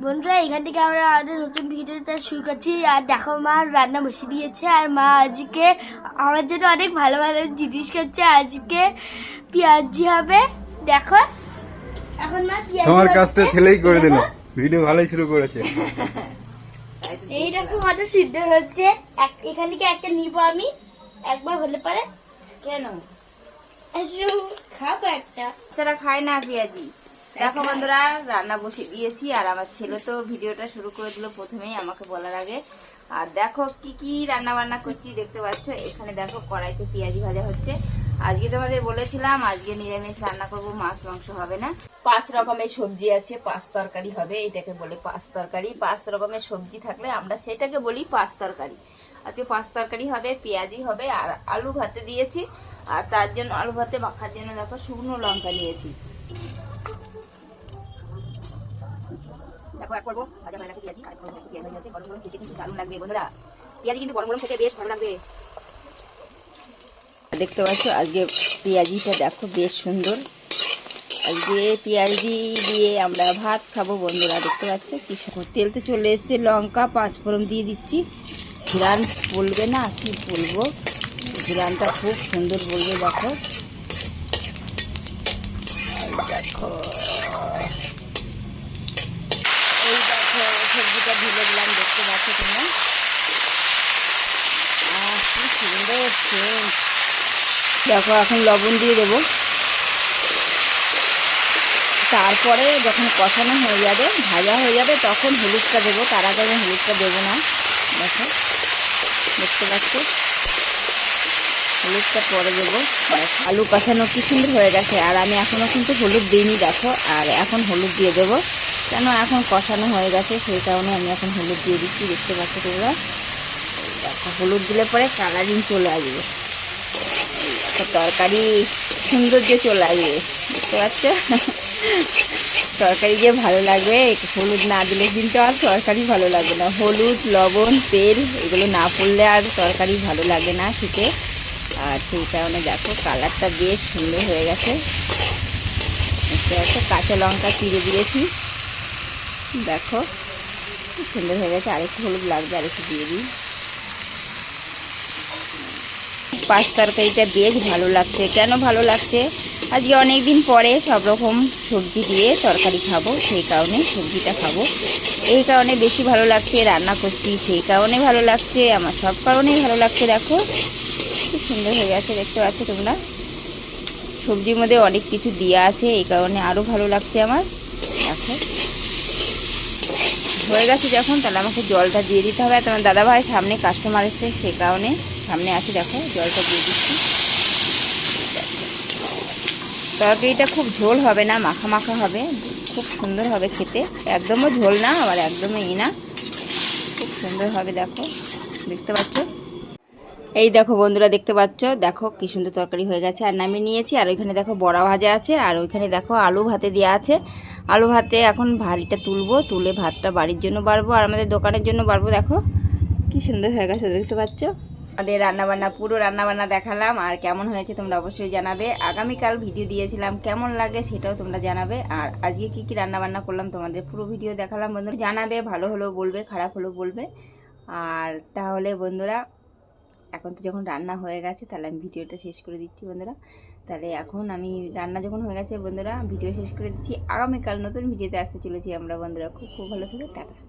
বন্ধুরা এখান থেকে আমরা আমাদের নতুন ভিডিওটা শুরু করছি। আর দেখো মা রান্না বসিয়ে দিয়েছে আর মা আজকে আমার জন্য অনেক ভালো ভালো জিনিস করছে আজকে পেঁয়াজি হবে দেখো। এখন মা পেঁয়াজি তোমার। কাজটা ছেলেই করে দিল। ভিডিও ভালোই শুরু করেছে। এইরকম অত সিদ্ধ হচ্ছে। এক- এখান থেকে একটা নিব আমি। একবার হলে পারে। কেন? খাব একটা। বাচ্চারা খায় না পেঁয়াজি। দেখো বন্ধুরা, রান্না বসে দিয়েছি, আর আমার ছেলে তো ভিডিওটা শুরু করে দিল প্রথমেই আমাকে বলার আগে। আর দেখো কি কি রান্না বান্না করছি, দেখতে পাচ্ছ? এখানে দেখো কড়াইতে পেঁয়াজি ভাজা হচ্ছে। আজকে তোমাদের বলেছিলাম, আজকে নিরামিষ রান্না করব, মাছ, মাংস হবে না। পাঁচ রকমের সবজি আছে, পাঁচ তরকারি হবে, এটাকে বলে পাঁচ তরকারি। পাঁচ রকমের সবজি থাকলে আমরা সেটাকে বলি পাঁচ তরকারি। আজকে পাঁচ তরকারি হবে পেঁয়াজি হবে, আর আলু ভাতে দিয়েছি। আর তার জন্য, আলু ভাতে মাখার জন্য দেখো শুকনো লঙ্কা নিয়েছি। দেখো, এক করব। ভাজা পেঁয়াজি, আর পেঁয়াজ। হয়ে গরম গরম খেতে কিন্তু দারুণ লাগবে, বন্ধুরা। পেঁয়াজি কিন্তু গরম গরম খেতে বেশ ভালো লাগবে। দেখতে পাচ্ছ, আজকে পেঁয়াজিটা দেখো বেশ সুন্দর। আজকে পেঁয়াজি দিয়ে আমরা ভাত খাব, বন্ধুরা, দেখতে পাচ্ছ? কি সুন্দর। তেলতে চলে এসছে, লঙ্কা, পাঁচফোড়ন দিয়ে দিচ্ছি। ঘিরান বলবে না, কি বলব? ঘিরানটা খুব সুন্দর বলবে, দেখো। দেখো এই দেখো সবজিটা ঢেলে দিলাম, দেখতে পাচ্ছ তোমরা? সুন্দর হচ্ছে। দেখো, এখন লবণ দিয়ে দেবো। তারপরে যখন কষানো হয়ে যাবে, ভাজা হয়ে যাবে, তখন হলুদটা দেবো। তার আগে আমি হলুদটা দেবো না। দেখো, দেখতে পাচ্ছ? হলুদটা পরে দেবো। আলু কষানো কি সুন্দর হয়ে গেছে। আর আমি এখনও কিন্তু হলুদ দিইনি, দেখো। আর এখন হলুদ দিয়ে দেবো। কেন এখন কষানো হয়ে গেছে, সেই কারণে আমি এখন হলুদ দিয়ে দিচ্ছি, দেখতে পাচ্ছ তোমরা? দেখো, হলুদ দিলে পরে কালারিং চলে আসবে। তরকারি সৌন্দর্য চলে আসবে, দেখতে পাচ্ছ? তরকারি যে ভালো লাগবে, হলুদ না দিলে কিন্তু আর তরকারি ভালো লাগবে না। হলুদ, লবণ, তেল, এগুলো না পড়লে আর তরকারি ভালো লাগে না খেতে। আর সেই কারণে দেখো, কালারটা বেশ সুন্দর হয়ে গেছে। পাচ্ছ কাঁচা লঙ্কা চিড়ে দিয়েছি। দেখো সুন্দর হয়ে গেছে। আরেকটু হলুদ লাগবে আরেকটু দিয়ে দিই। পাঁচ তরকারিটা বেশ ভালো লাগছে। কেন ভালো লাগছে? আজকে অনেক দিন পরে সব রকম সবজি দিয়ে তরকারি খাব, সেই কারণে সবজিটা খাব। এই কারণে বেশি ভালো লাগছে, রান্না করছি সেই কারণে ভালো লাগছে, আমার সব কারণেই ভালো লাগছে, দেখো। কি সুন্দর হয়ে গেছে, দেখতে পাচ্ছ তোমরা। সবজির মধ্যে অনেক কিছু দেওয়া আছে, এই কারণে আরও ভালো লাগছে আমার। দেখো হয়ে গেছে যখন, তাহলে আমাকে জলটা দিয়ে দিতে হবে। তোমার দাদাভাই সামনে কাস্টমার এসছে, সে কারণে সামনে আছে, দেখো, জলটা দিয়ে দিচ্ছি। তরকারিটা খুব ঝোল হবে না, মাখা মাখা হবে। খুব সুন্দর হবে খেতে। একদমও ঝোল না, আবার একদমই না। খুব সুন্দর হবে, দেখো। দেখতে পাচ্ছ? এই দেখো বন্ধুরা, দেখতে পাচ্ছ? দেখো কি সুন্দর তরকারি হয়ে গেছে। আর নামিয়ে নিয়েছি, আর ওইখানে দেখো বড়া ভাজা আছে, আর ওইখানে দেখো আলু ভাতে দেওয়া আছে। আলু ভাতে এখন ভারিটা তুলবো, তুলে ভাতটা বাড়ির জন্য বাড়বো, আর আমাদের দোকানের জন্য বাড়বো। দেখো কি সুন্দর হয়ে গেছে, দেখতে পাচ্ছ? আমাদের রান্নাবান্না, পুরো রান্নাবান্না দেখালাম, আর কেমন হয়েছে তোমরা অবশ্যই জানাবে। আগামীকাল ভিডিও দিয়েছিলাম, কেমন লাগে সেটাও তোমরা জানাবে। আর আজকে কি কি রান্নাবান্না করলাম তোমাদের পুরো ভিডিও দেখালাম বন্ধুরা। জানাবে, ভালো হলেও বলবে, খারাপ হলেও বলবে। আর তাহলে বন্ধুরা এখন তো যখন রান্না হয়ে গেছে, তাহলে আমি ভিডিওটা শেষ করে দিচ্ছি বন্ধুরা। তাহলে এখন আমি রান্না যখন হয়ে গেছে বন্ধুরা, ভিডিও শেষ করে দিচ্ছি। আগামীকাল নতুন ভিডিওতে আসতে চলেছি আমরা বন্ধুরা। খুব খুব ভালো থাকে, টাটা।